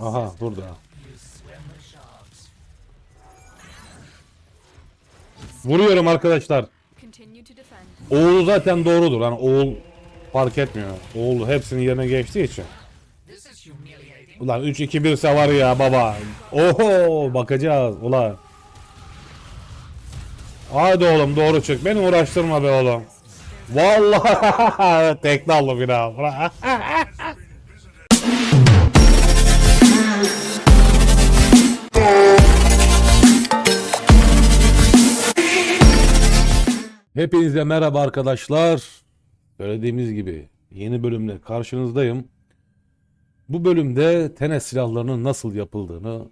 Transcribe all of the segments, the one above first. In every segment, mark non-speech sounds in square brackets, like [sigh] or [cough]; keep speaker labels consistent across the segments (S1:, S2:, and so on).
S1: Aha burada. Vuruyorum arkadaşlar. Oğul zaten doğrudur. Hani oğul fark etmiyor. Oğul hepsinin yerine geçtiği için. Ulan 3-2-1 ise var ya baba. Oho bakacağız ulan. Hadi oğlum doğru çık. Beni uğraştırma be oğlum. Vallahi [laughs] tekne aldım bir daha. Hepinize merhaba arkadaşlar. Söylediğimiz gibi yeni bölümle karşınızdayım. Bu bölümde tenis silahlarının nasıl yapıldığını,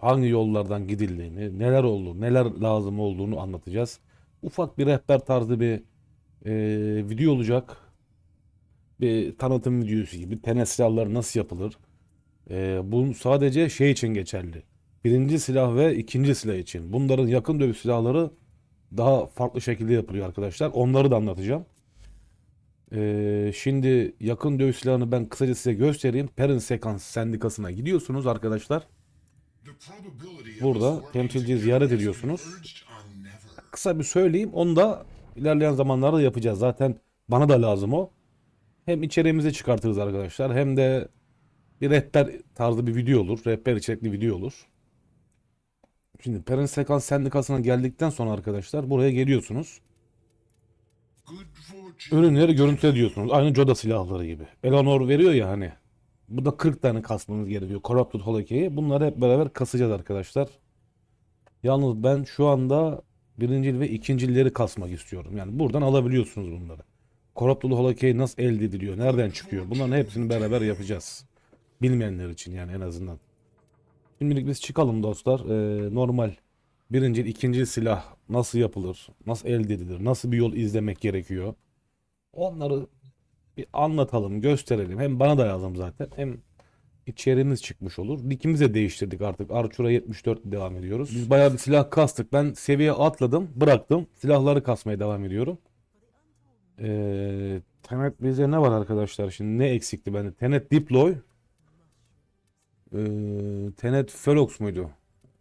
S1: hangi yollardan gidildiğini, neler oldu, neler lazım olduğunu anlatacağız. Ufak bir rehber tarzı bir eee, video olacak. Bir tanıtım videosu gibi tenis silahları nasıl yapılır. Eee bu sadece şey için geçerli. Birinci silah ve ikinci silah için. Bunların yakın dövüş silahları daha farklı şekilde yapılıyor arkadaşlar. Onları da anlatacağım. Ee, şimdi yakın dövüş silahını ben kısaca size göstereyim. Perrin Sekans Sendikası'na gidiyorsunuz arkadaşlar.
S2: Burada temsilciyi ziyaret ediyorsunuz.
S1: Kısa bir söyleyeyim. Onu da ilerleyen zamanlarda yapacağız. Zaten bana da lazım o. Hem içeriğimizi çıkartırız arkadaşlar. Hem de bir rehber tarzı bir video olur. Rehber içerikli video olur. Şimdi Perrin Sekans Sendikası'na geldikten sonra arkadaşlar buraya geliyorsunuz. Ürünleri görüntüle diyorsunuz. Aynı Joda silahları gibi. Eleanor veriyor ya hani. Bu da 40 tane kasmanız gerekiyor. Corrupted Holocaust'i. Bunları hep beraber kasacağız arkadaşlar. Yalnız ben şu anda birincil ve ikincileri kasmak istiyorum. Yani buradan alabiliyorsunuz bunları. Corrupted Holocaust nasıl elde ediliyor? Nereden çıkıyor? Bunların hepsini beraber yapacağız. Bilmeyenler için yani en azından. Şimdilik biz çıkalım dostlar. Ee, normal birinci, ikinci silah nasıl yapılır, nasıl elde edilir, nasıl bir yol izlemek gerekiyor. Onları bir anlatalım, gösterelim. Hem bana da lazım zaten. Hem içeriğimiz çıkmış olur. Dikimizi de değiştirdik artık. Arçura 74 devam ediyoruz. Biz bayağı bir silah kastık. Ben seviye atladım, bıraktım. Silahları kasmaya devam ediyorum. Ee, Tenet bize ne var arkadaşlar? Şimdi ne eksikti bende? Tenet Deploy. Ee, Tenet Ferox muydu?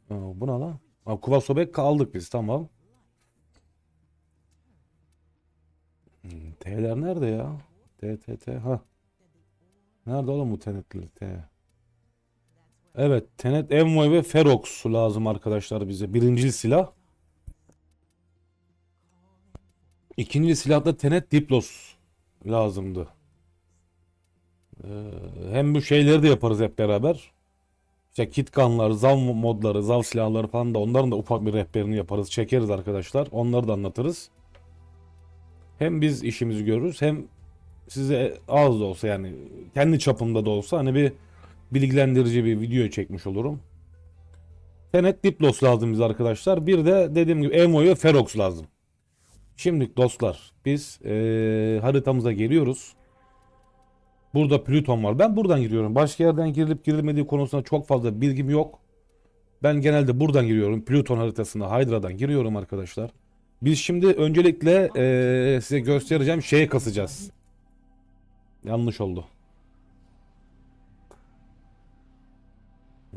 S1: Aa, bu ne lan? Aa, Kuvasobek aldık biz tamam. Hmm, T'ler nerede ya? T T T ha. Nerede oğlum bu tenetler T? Evet Tenet Envoy ve Ferox lazım arkadaşlar bize. Birinci silah. İkinci silahta Tenet Diplos lazımdı. Ee, hem bu şeyleri de yaparız hep beraber. İşte kit gunlar, zav modları, zav silahları falan da onların da ufak bir rehberini yaparız, çekeriz arkadaşlar. Onları da anlatırız. Hem biz işimizi görürüz hem size az da olsa yani kendi çapımda da olsa hani bir bilgilendirici bir video çekmiş olurum. Tenet Diplos lazım bize arkadaşlar. Bir de dediğim gibi Emo Ferox lazım. Şimdi dostlar biz eee, haritamıza geliyoruz. Burada Plüton var. Ben buradan giriyorum. Başka yerden girilip girilmediği konusunda çok fazla bilgim yok. Ben genelde buradan giriyorum. Plüton haritasında Hydra'dan giriyorum arkadaşlar. Biz şimdi öncelikle eee, size göstereceğim şeye kasacağız. Yanlış oldu.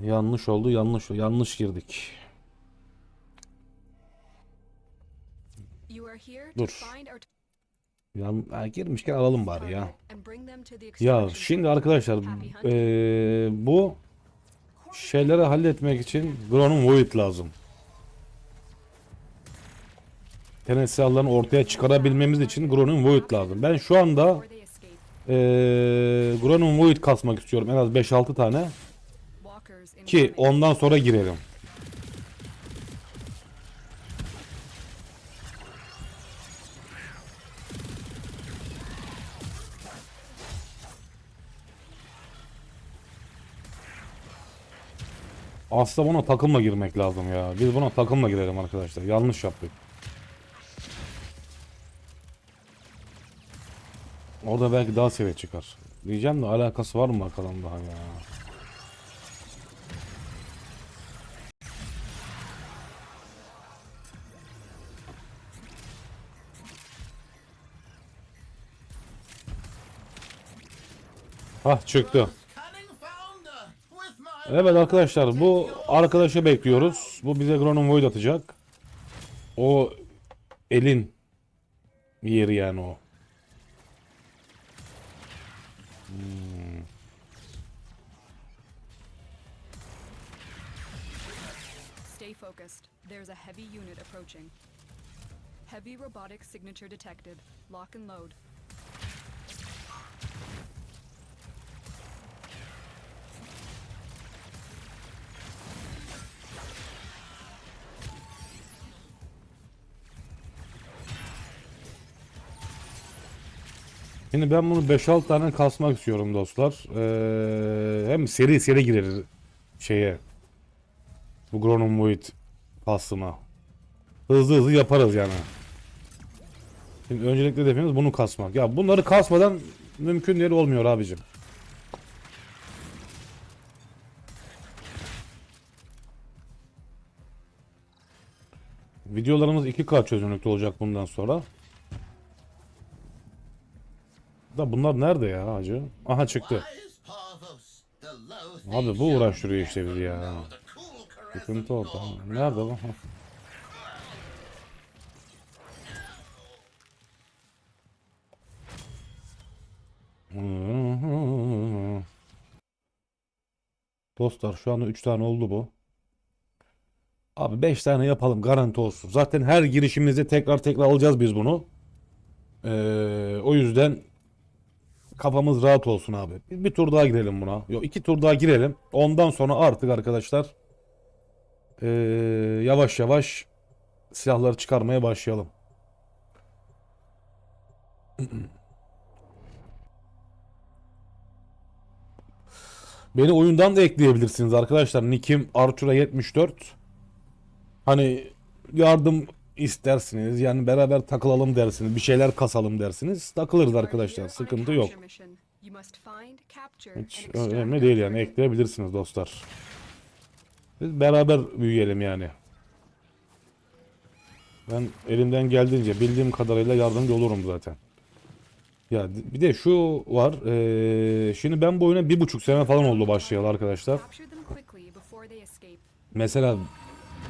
S1: Yanlış oldu. Yanlış yanlış girdik. Dur. Yan, ha, girmişken alalım bari ya. Ya şimdi arkadaşlar eee, bu şeyleri halletmek için Gron'un Void lazım. Tenet silahlarını ortaya çıkarabilmemiz için Gron'un Void lazım. Ben şu anda eee Gron'un Void kasmak istiyorum. En az 5-6 tane. Ki ondan sonra girelim. Aslında buna takımla girmek lazım ya. Biz buna takımla girelim arkadaşlar. Yanlış yaptık. Orada belki daha seviye çıkar. Diyeceğim de alakası var mı bakalım daha ya. Hah çıktı. Evet arkadaşlar bu arkadaşı bekliyoruz. Bu bize Gronon Void atacak. O elin yeri yani o.
S3: Stay focused. There's a heavy unit approaching. Heavy robotic signature detected. Lock and load.
S1: Şimdi ben bunu 5-6 tane kasmak istiyorum dostlar. Ee, hem seri seri gireriz şeye. Bu Gronon Void kastıma. Hızlı hızlı yaparız yani. Şimdi öncelikle hedefimiz bunu kasmak. Ya bunları kasmadan mümkün değil olmuyor abicim. Videolarımız 2K çözünürlükte olacak bundan sonra. Da bunlar nerede ya hacı? Aha çıktı. Abi bu uğraştırıyor işte bizi ya. Sıkıntı oldu. Nerede? Ha. Dostlar şu anda 3 tane oldu bu. Abi 5 tane yapalım garanti olsun. Zaten her girişimizde tekrar tekrar alacağız biz bunu. Ee, o yüzden kafamız rahat olsun abi. Bir, bir tur daha girelim buna. Yok iki tur daha girelim. Ondan sonra artık arkadaşlar ee, yavaş yavaş silahları çıkarmaya başlayalım. [clears throat] Beni oyundan da ekleyebilirsiniz arkadaşlar. Nick'im Artura 74. Hani yardım istersiniz. Yani beraber takılalım dersiniz. Bir şeyler kasalım dersiniz. Takılırız arkadaşlar. Sıkıntı yok. Hiç önemli değil yani. Ekleyebilirsiniz dostlar. Biz beraber büyüyelim yani. Ben elimden geldiğince bildiğim kadarıyla yardımcı olurum zaten. Ya bir de şu var. eee, şimdi ben bu oyuna bir buçuk sene falan oldu başlayalı arkadaşlar. Mesela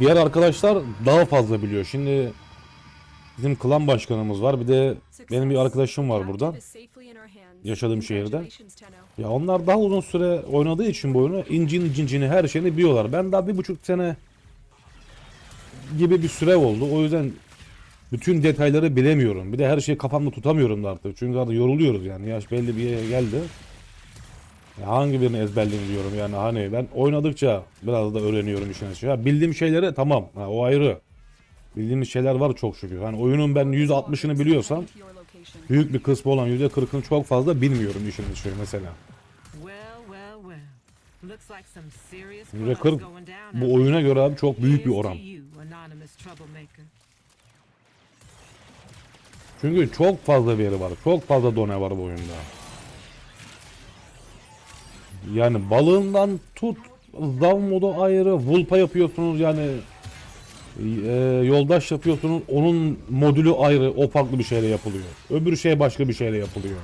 S1: diğer arkadaşlar daha fazla biliyor. Şimdi bizim klan başkanımız var. Bir de benim bir arkadaşım var
S3: hands.
S1: Yaşadığım şehirde. Ya onlar daha uzun süre oynadığı için bu oyunu incin cincini her şeyini biliyorlar. Ben daha bir buçuk sene gibi bir süre oldu. O yüzden bütün detayları bilemiyorum. Bir de her şeyi kafamda tutamıyorum da artık. Çünkü artık yoruluyoruz yani. Yaş belli bir yere geldi. Ya hangi birini ezberleyeyim diyorum yani hani ben oynadıkça biraz da öğreniyorum işin açığı. Ya bildiğim şeyleri tamam ha, o ayrı. Bildiğimiz şeyler var çok şükür. Hani oyunun ben %60'ını biliyorsam büyük bir kısmı olan %40'ını çok fazla bilmiyorum işin açığı mesela.
S4: Well, well, well. Looks like some serious
S1: Yüzde
S4: fun is
S1: 40
S4: going down
S1: bu
S4: out
S1: oyuna göre abi çok büyük bir oran. Çünkü çok fazla veri var. Çok fazla done var bu oyunda. Yani balığından tut zav modu ayrı. Vulpa yapıyorsunuz yani e, yoldaş yapıyorsunuz. Onun modülü ayrı. O farklı bir şeyle yapılıyor. Öbür şey başka bir şeyle yapılıyor.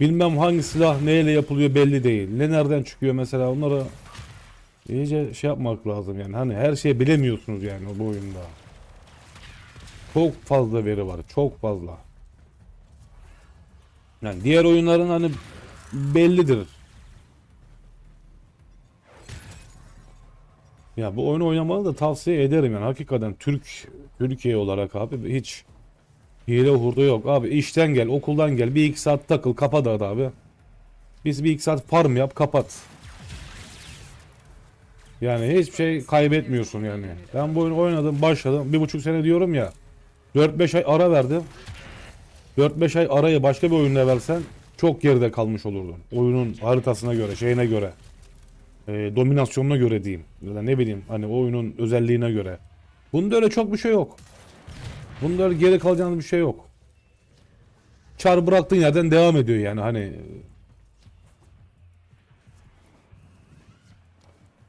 S1: Bilmem hangi silah neyle yapılıyor belli değil. Ne nereden çıkıyor mesela onları iyice şey yapmak lazım yani. Hani her şeyi bilemiyorsunuz yani bu oyunda. Çok fazla veri var. Çok fazla. Yani diğer oyunların hani bellidir. Ya bu oyunu oynamanı da tavsiye ederim yani. Hakikaten Türk Türkiye olarak abi hiç hile hurda yok. Abi işten gel, okuldan gel. Bir iki saat takıl, kapat abi. Biz bir iki saat farm yap, kapat. Yani hiçbir şey kaybetmiyorsun yani. Ben bu oyunu oynadım, başladım. Bir buçuk sene diyorum ya. 4-5 ay ara verdim. 4-5 ay arayı başka bir oyunda versen çok geride kalmış olurdun. Oyunun haritasına göre, şeyine göre. E, dominasyonuna göre diyeyim. Ya da ne bileyim hani oyunun özelliğine göre. Bunda öyle çok bir şey yok. Bunda öyle geri kalacağınız bir şey yok. Çar bıraktığın yerden devam ediyor yani hani.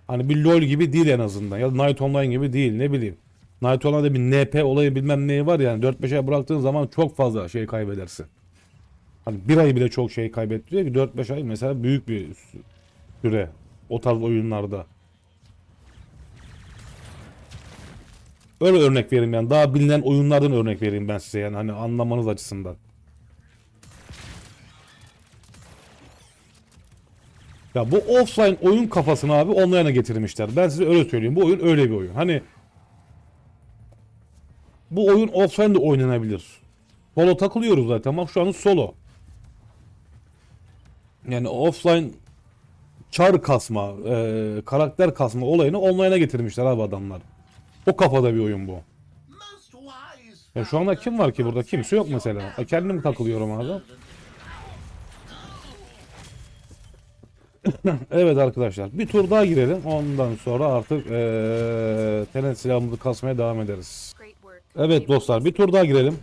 S1: Hani bir LoL gibi değil en azından. Ya da Night Online gibi değil ne bileyim. Night Online'da bir NP olayı bilmem neyi var yani 4-5 ay bıraktığın zaman çok fazla şey kaybedersin. Hani bir ay bile çok şey kaybettiriyor ki 4-5 ay mesela büyük bir sü- süre. O tarz oyunlarda. Öyle örnek vereyim yani. Daha bilinen oyunlardan örnek vereyim ben size yani hani anlamanız açısından. Ya bu offline oyun kafasını abi online'a getirmişler. Ben size öyle söyleyeyim. Bu oyun öyle bir oyun. Hani bu oyun offline de oynanabilir. Solo takılıyoruz zaten ama şu an solo. Yani offline çar kasma, e, karakter kasma olayını online'a getirmişler abi adamlar. O kafada bir oyun bu. Ya şu anda kim var ki burada? Kimse yok mesela. E, kendim takılıyorum abi. [coughs] evet arkadaşlar bir tur daha girelim. Ondan sonra artık eee tenet silahımızı kasmaya devam ederiz. Evet dostlar bir tur daha girelim.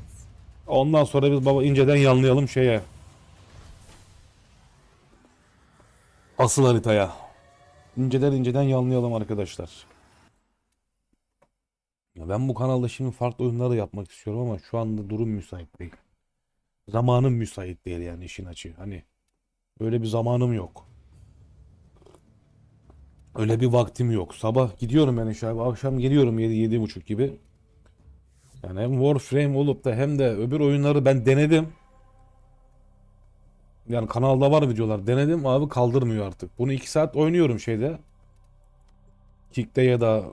S1: Ondan sonra biz baba inceden yanlayalım şeye. Asıl haritaya. İnceden inceden yanlayalım arkadaşlar. Ya ben bu kanalda şimdi farklı oyunlar da yapmak istiyorum ama şu anda durum müsait değil. Zamanım müsait değil yani işin açığı. Hani öyle bir zamanım yok. Öyle bir vaktim yok. Sabah gidiyorum ben işe abi. Akşam geliyorum 7 yedi buçuk gibi. Yani hem Warframe olup da hem de öbür oyunları ben denedim. Yani kanalda var videolar. Denedim abi kaldırmıyor artık. Bunu 2 saat oynuyorum şeyde. Kick'te ya da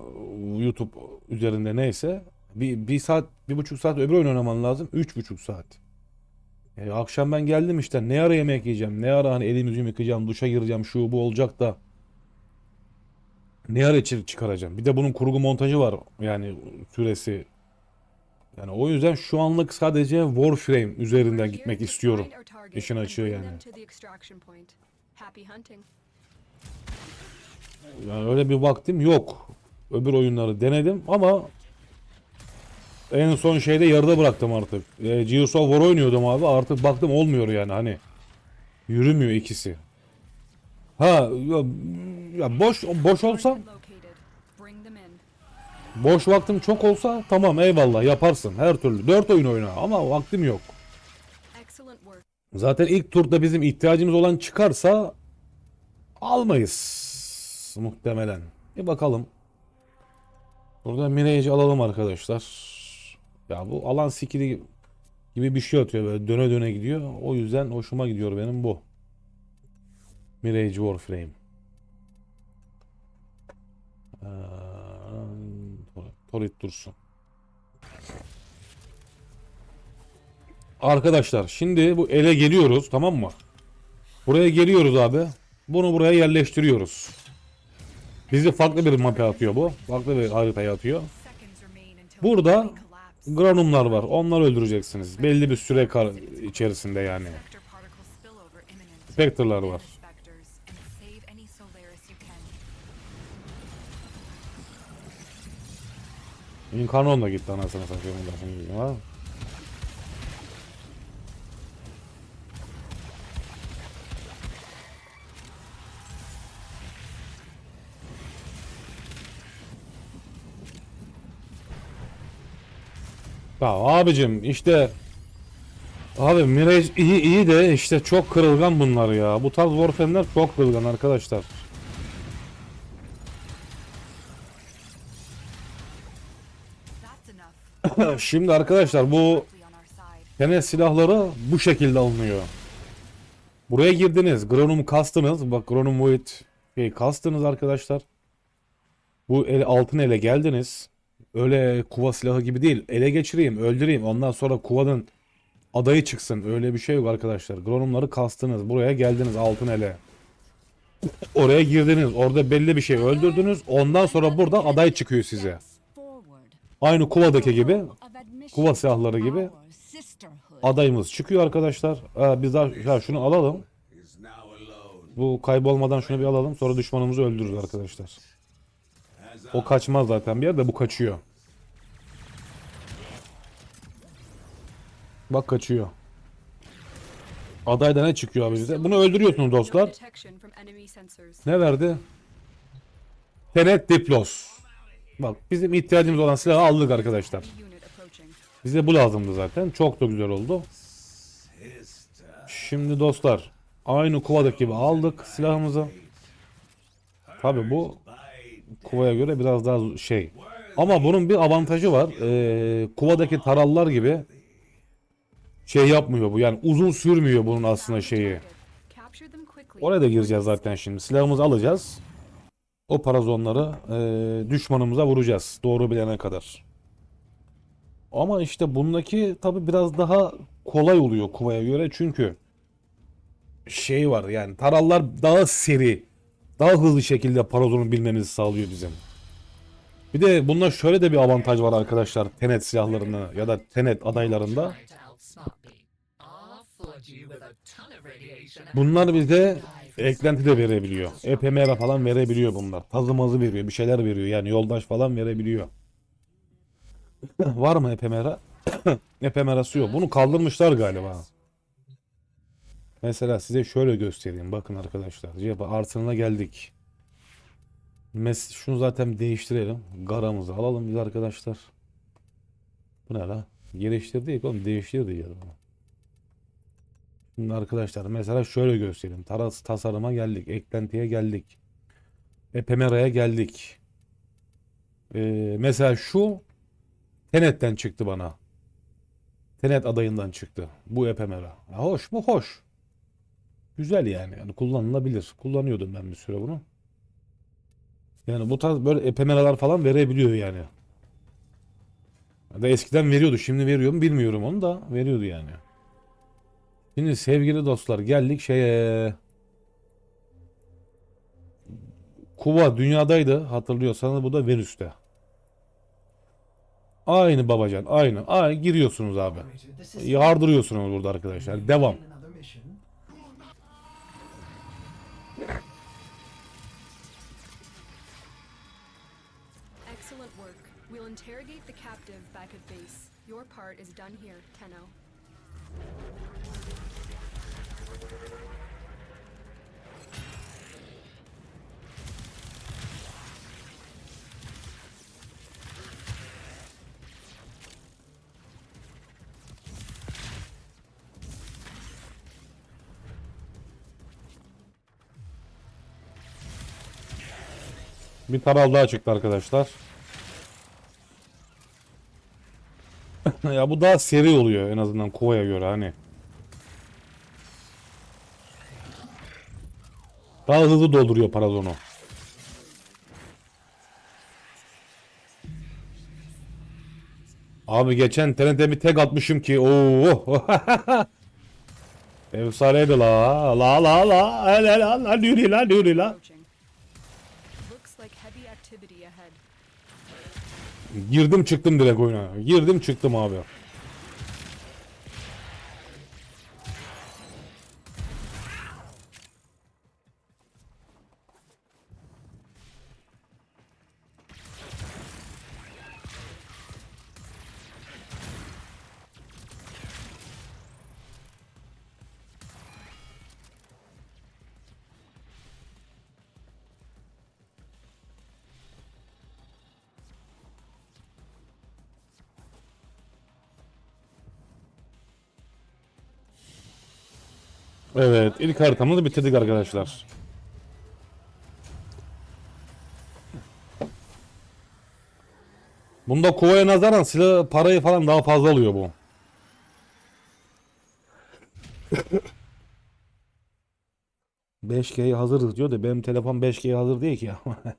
S1: YouTube üzerinde neyse. Bir, bir saat, bir buçuk saat öbür oyun oynaman lazım. Üç buçuk saat. E, akşam ben geldim işte. Ne ara yemek yiyeceğim? Ne ara hani elimi yüzümü yıkayacağım, duşa gireceğim, şu bu olacak da. Ne ara içeri çıkaracağım? Bir de bunun kurgu montajı var. Yani süresi. Yani o yüzden şu anlık sadece Warframe üzerinden gitmek istiyorum. İşin açığı yani. Yani öyle bir vaktim yok. Öbür oyunları denedim ama en son şeyde yarıda bıraktım artık. E, Gears of War oynuyordum abi. Artık baktım olmuyor yani hani. Yürümüyor ikisi. Ha ya, ya boş boş olsa boş vaktim çok olsa tamam eyvallah yaparsın her türlü. Dört oyun oyna ama vaktim yok. Zaten ilk turda bizim ihtiyacımız olan çıkarsa almayız muhtemelen. Bir bakalım. Burada Mirage'i alalım arkadaşlar. Ya bu alan skill'i gibi bir şey atıyor böyle döne döne gidiyor. O yüzden hoşuma gidiyor benim bu. Mirage Warframe. Ee, Torit dursun. Arkadaşlar şimdi bu ele geliyoruz tamam mı? Buraya geliyoruz abi. Bunu buraya yerleştiriyoruz. Bizi farklı bir map'e atıyor bu. Farklı bir haritaya atıyor. Burada. Granumlar var. Onları öldüreceksiniz. Belli bir süre içerisinde yani. Spectre'lar var.
S2: Can.
S1: Incarnon da gitti anasını satayım. lafını Ha? Ya abicim işte Abi Mirage iyi iyi de işte çok kırılgan bunlar ya. Bu tarz Warframe'ler çok kırılgan arkadaşlar. Şimdi arkadaşlar bu. Tenet silahları bu şekilde alınıyor. Buraya girdiniz. Granum kastınız. Bak Granum Void şey kastınız arkadaşlar. Bu el, altın ele geldiniz. Öyle kuva silahı gibi değil. Ele geçireyim, öldüreyim. Ondan sonra kuvanın adayı çıksın. Öyle bir şey yok arkadaşlar. Granumları kastınız. Buraya geldiniz altın ele. Oraya girdiniz. Orada belli bir şey öldürdünüz. Ondan sonra burada aday çıkıyor size. Aynı kuvadaki gibi kuva silahları gibi adayımız çıkıyor arkadaşlar. Ee, biz daha şunu alalım. Bu kaybolmadan şunu bir alalım. Sonra düşmanımızı öldürürüz arkadaşlar. O kaçmaz zaten bir yerde bu kaçıyor. Bak kaçıyor. Adayda ne çıkıyor abi bize? Bunu öldürüyorsunuz dostlar. Ne verdi? Tenet Diplos. Bak bizim ihtiyacımız olan silahı aldık arkadaşlar. Bize bu lazımdı zaten. Çok da güzel oldu. Şimdi dostlar aynı kuvadaki gibi aldık silahımızı. Tabi bu Kuva'ya göre biraz daha şey. Ama bunun bir avantajı var. Ee, Kuva'daki tarallar gibi şey yapmıyor bu. Yani uzun sürmüyor bunun aslında şeyi. Oraya da gireceğiz zaten şimdi. Silahımızı alacağız. O parazonları eee, düşmanımıza vuracağız. Doğru bilene kadar. Ama işte bundaki tabi biraz daha kolay oluyor Kuva'ya göre çünkü şey var yani tarallar daha seri, daha hızlı şekilde parazonu bilmemizi sağlıyor bizim. Bir de bunda şöyle de bir avantaj var arkadaşlar Tenet silahlarında ya da Tenet adaylarında. Bunlar bize eklenti de verebiliyor. EPMR falan verebiliyor bunlar. Tazı mazı veriyor. Bir şeyler veriyor. Yani yoldaş falan verebiliyor. [coughs] Var mı EPMR? [coughs] EPMR'sı yok. Bunu kaldırmışlar galiba. Mesela size şöyle göstereyim. Bakın arkadaşlar. Cephe artırına geldik. Mes şunu zaten değiştirelim. Garamızı alalım biz arkadaşlar. Bu ne la? Geliştirdik oğlum. Değiştirdi ya. Şimdi arkadaşlar mesela şöyle göstereyim. Taras tasarıma geldik. Eklentiye geldik. Epemera'ya geldik. Ee, mesela şu Tenet'ten çıktı bana. Tenet adayından çıktı. Bu Epemera. Ya hoş mu? Hoş. Güzel yani. Yani kullanılabilir. Kullanıyordum ben bir süre bunu. Yani bu tarz böyle Epemeralar falan verebiliyor yani. Ya da eskiden veriyordu. Şimdi veriyor mu bilmiyorum onu da veriyordu yani. Şimdi sevgili dostlar geldik şeye. Kuva dünyadaydı hatırlıyorsanız bu da Venüs'te. Aynı babacan aynı. Aynı giriyorsunuz abi. Yardırıyorsunuz burada arkadaşlar. Devam.
S3: Excellent work. We'll interrogate the captive back at base. Your part is done here,
S1: Bir taral daha çıktı arkadaşlar. ya bu daha seri oluyor en azından Kuva'ya göre hani. Daha hızlı dolduruyor parazonu. Abi geçen TNT'e bir tek atmışım ki. Oo. Efsaneydi la. La la la. La la la. Yürü la yürü la. Girdim çıktım direkt oyuna. Girdim çıktım abi. Evet, ilk haritamızı bitirdik arkadaşlar. Bunda kovaya nazaran silah parayı falan daha fazla alıyor bu. [coughs] Beş G'ye hazırız diyor da benim telefon 5G'ye hazır değil ki ama. [laughs]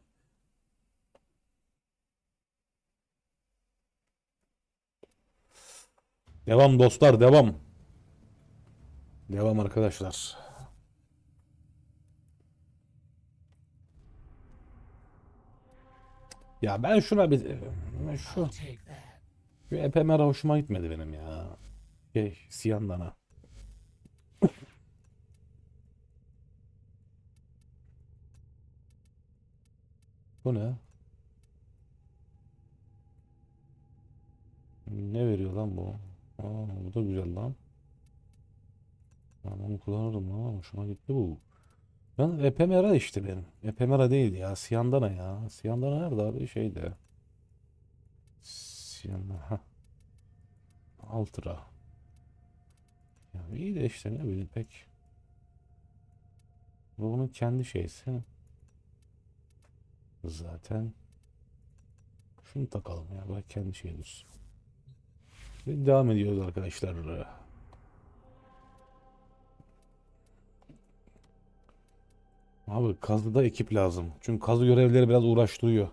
S1: Devam dostlar devam. Devam arkadaşlar. Ya ben şuna bir şu
S5: Take that.
S1: şu EPMR hoşuma gitmedi benim ya. Şey, Siyandan'a. Bu ne? Ne veriyor lan bu? Aa, bu da güzel lan. Ben onu kullanırım lan. Hoşuma gitti bu. Ben Epemera işte benim. Epemera değil ya. Siyandana ya. Siyandana nerede abi? Şeyde. Siyandana. hah. Ultra. Ya iyi de işte ne bileyim pek. Bu bunun kendi şeysi. zaten. Şunu takalım ya. Bırak kendi şey dursun. Devam ediyoruz arkadaşlar. Abi kazıda ekip lazım. Çünkü kazı görevleri biraz uğraştırıyor.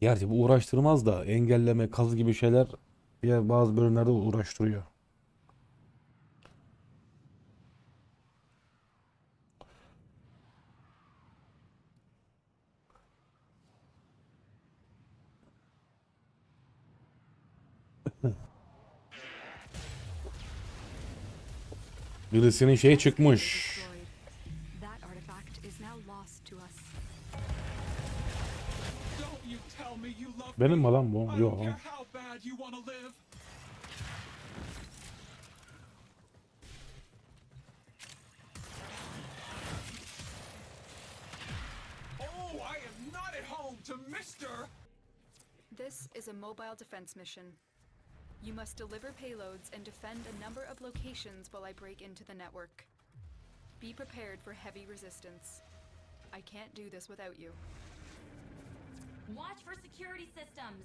S1: Gerçi bu uğraştırmaz da engelleme, kazı gibi şeyler ya bazı bölümlerde uğraştırıyor. Birisinin şey çıkmış. Benim mi lan bu? Yok.
S6: don't care how bad you want to live. Oh, I am not at home to Mister.
S3: This is a mobile defense mission. You must deliver payloads and defend a number of locations while I break into the network. Be prepared for heavy resistance. I can't do this without you.
S7: Watch for security systems.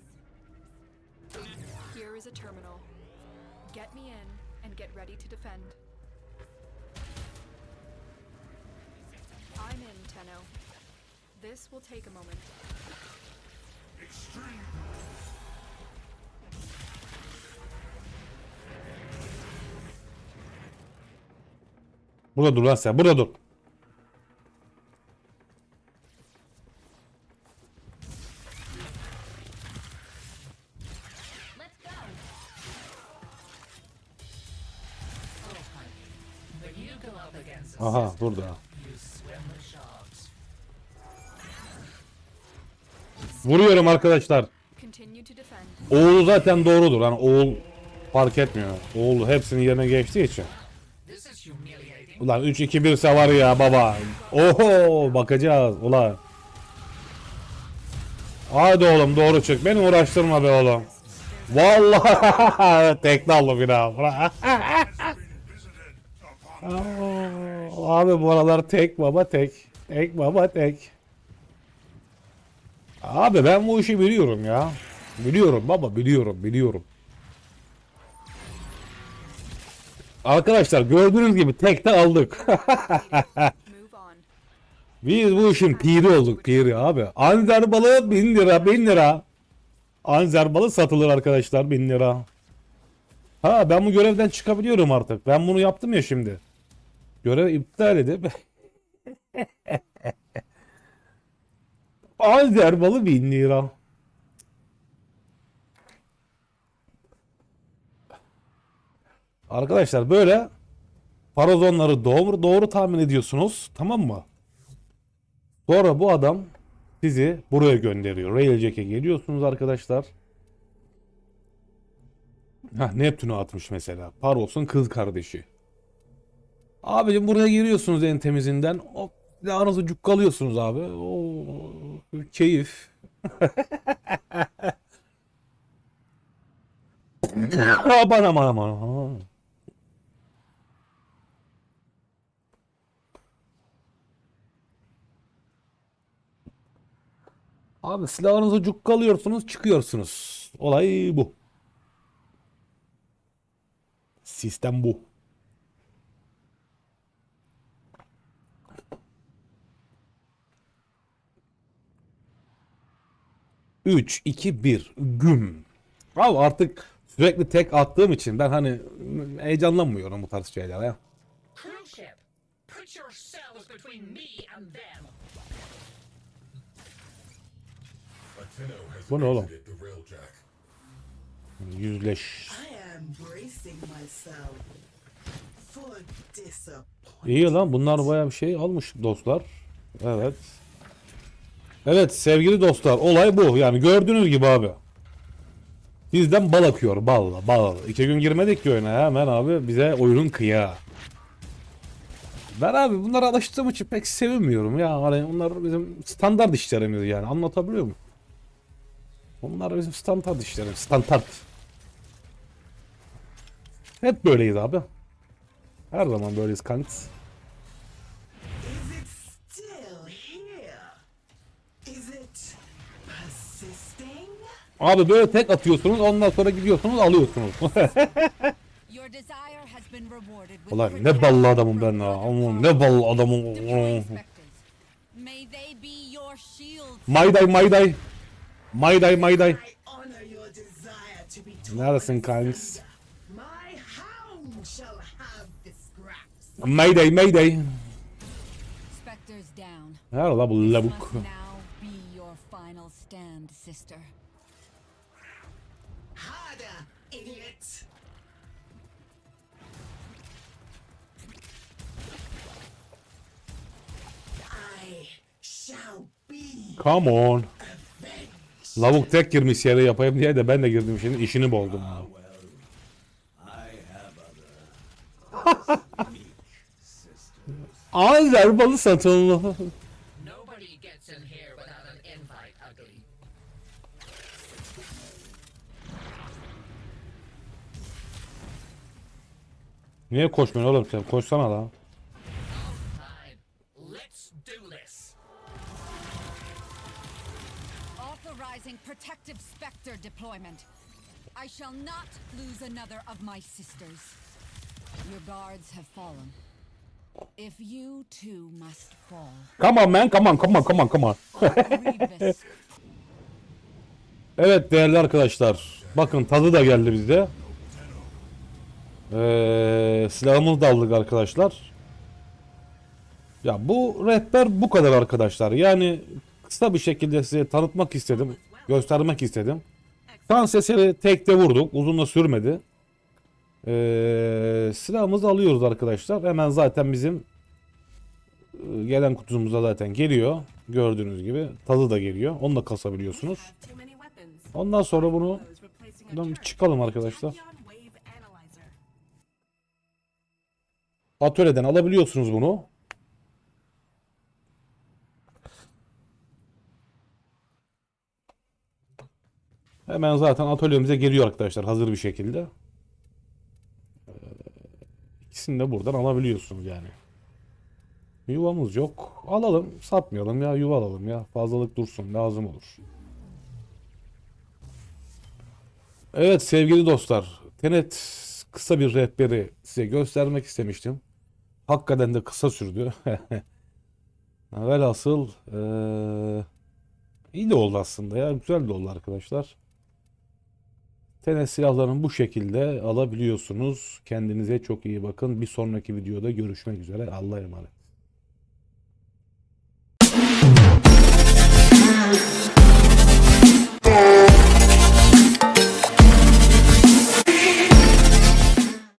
S3: Here is a terminal. Get me in and get ready to defend. I'm in, Tenno. This will take a moment.
S1: Burada dur lan sen. Burada dur. Burada. Vuruyorum arkadaşlar. Oğlu zaten doğrudur. Hani oğul fark etmiyor. Oğul hepsinin yerine geçtiği için. Ulan 3-2-1 ise var ya baba. Oho bakacağız. Ulan. Hadi oğlum doğru çık. Beni uğraştırma be oğlum. Vallahi [laughs] tekne aldım bir daha. [laughs] Abi bu aralar tek baba tek. Tek baba tek. Abi ben bu işi biliyorum ya. Biliyorum baba biliyorum biliyorum. Arkadaşlar gördüğünüz gibi tekte aldık.
S3: Move [laughs] on.
S1: Biz bu işin piri olduk piri abi. Anzer balığı 1000 lira 1000 lira. Anzer balığı satılır arkadaşlar 1000 lira. Ha ben bu görevden çıkabiliyorum artık. Ben bunu yaptım ya şimdi. Görev iptal edip. Anzer balığı 1000 lira. Arkadaşlar böyle parazonları doğru doğru tahmin ediyorsunuz. Tamam mı? Sonra bu adam sizi buraya gönderiyor. Railjack'e geliyorsunuz arkadaşlar. Hah Neptün'ü atmış mesela. Paros'un kız kardeşi. Abicim buraya giriyorsunuz en temizinden. Hop silahınızı cukkalıyorsunuz abi. Oo, keyif. [laughs] aman aman aman. Abi silahınızı cukkalıyorsunuz çıkıyorsunuz. Olay bu. Sistem bu. Üç, iki, bir. Güm. Abi artık sürekli tek attığım için ben hani heyecanlanmıyorum bu tarz şeyler ya. Bu ne oğlum?
S8: Railjack.
S1: Yüzleş. İyi lan bunlar bayağı bir şey almış dostlar. Evet. Evet sevgili dostlar olay bu. Yani gördüğünüz gibi abi. Bizden bal akıyor bal bal. İki gün girmedik ki oyuna hemen abi bize oyunun kıya. Ben abi bunlara alıştığım için pek sevinmiyorum ya. Hani bunlar bizim standart işlerimiz yani anlatabiliyor muyum? Bunlar bizim standart işlerimiz. Standart. Hep böyleyiz abi. Her zaman böyleyiz kanks. Abi böyle tek atıyorsunuz ondan sonra gidiyorsunuz alıyorsunuz. [laughs] Ulan ne ballı adamım ben ha. Aman ne ballı adamım. Mayday mayday. Mayday mayday. Neredesin kanks? Mayday mayday. Nerede la bu lavuk?
S9: Harder, idiot. I shall be
S1: Come on. Lavuk tek girmiş yere yapayım diye de ben de girdim şimdi işini bozdum. Azerbalı [laughs] satın. [laughs] Niye koşmuyorsun oğlum sen? Koşsana la.
S5: Fine. Let's do this.
S2: Authorizing protective specter deployment. I shall not lose another of my sisters. Your guards have fallen. If you too must fall,
S1: Come on man, come on, come on, come on, come on. [laughs] Evet değerli arkadaşlar. Bakın tadı da geldi bizde. Ee, silahımızı da aldık arkadaşlar. Ya bu rehber bu kadar arkadaşlar. Yani kısa bir şekilde size tanıtmak istedim. Göstermek istedim. Şans eseri tekte vurduk. Uzun da sürmedi. Ee, silahımızı alıyoruz arkadaşlar. Hemen zaten bizim e, gelen kutumuzda zaten geliyor. Gördüğünüz gibi. Tadı da geliyor. Onu da kasabiliyorsunuz. Ondan sonra bunu çıkalım arkadaşlar. Atölyeden alabiliyorsunuz bunu. Hemen zaten atölyemize geliyor arkadaşlar hazır bir şekilde. Ee, İkisini de buradan alabiliyorsunuz yani. Yuvamız yok. Alalım, satmayalım ya, yuva alalım ya. Fazlalık dursun, lazım olur. Evet sevgili dostlar, Tenet kısa bir rehberi size göstermek istemiştim. Hakikaten de kısa sürdü. [laughs] Velhasıl eee iyi de oldu aslında ya. Güzel de oldu arkadaşlar. Tenet silahlarını bu şekilde alabiliyorsunuz. Kendinize çok iyi bakın. Bir sonraki videoda görüşmek üzere. Allah'a emanet.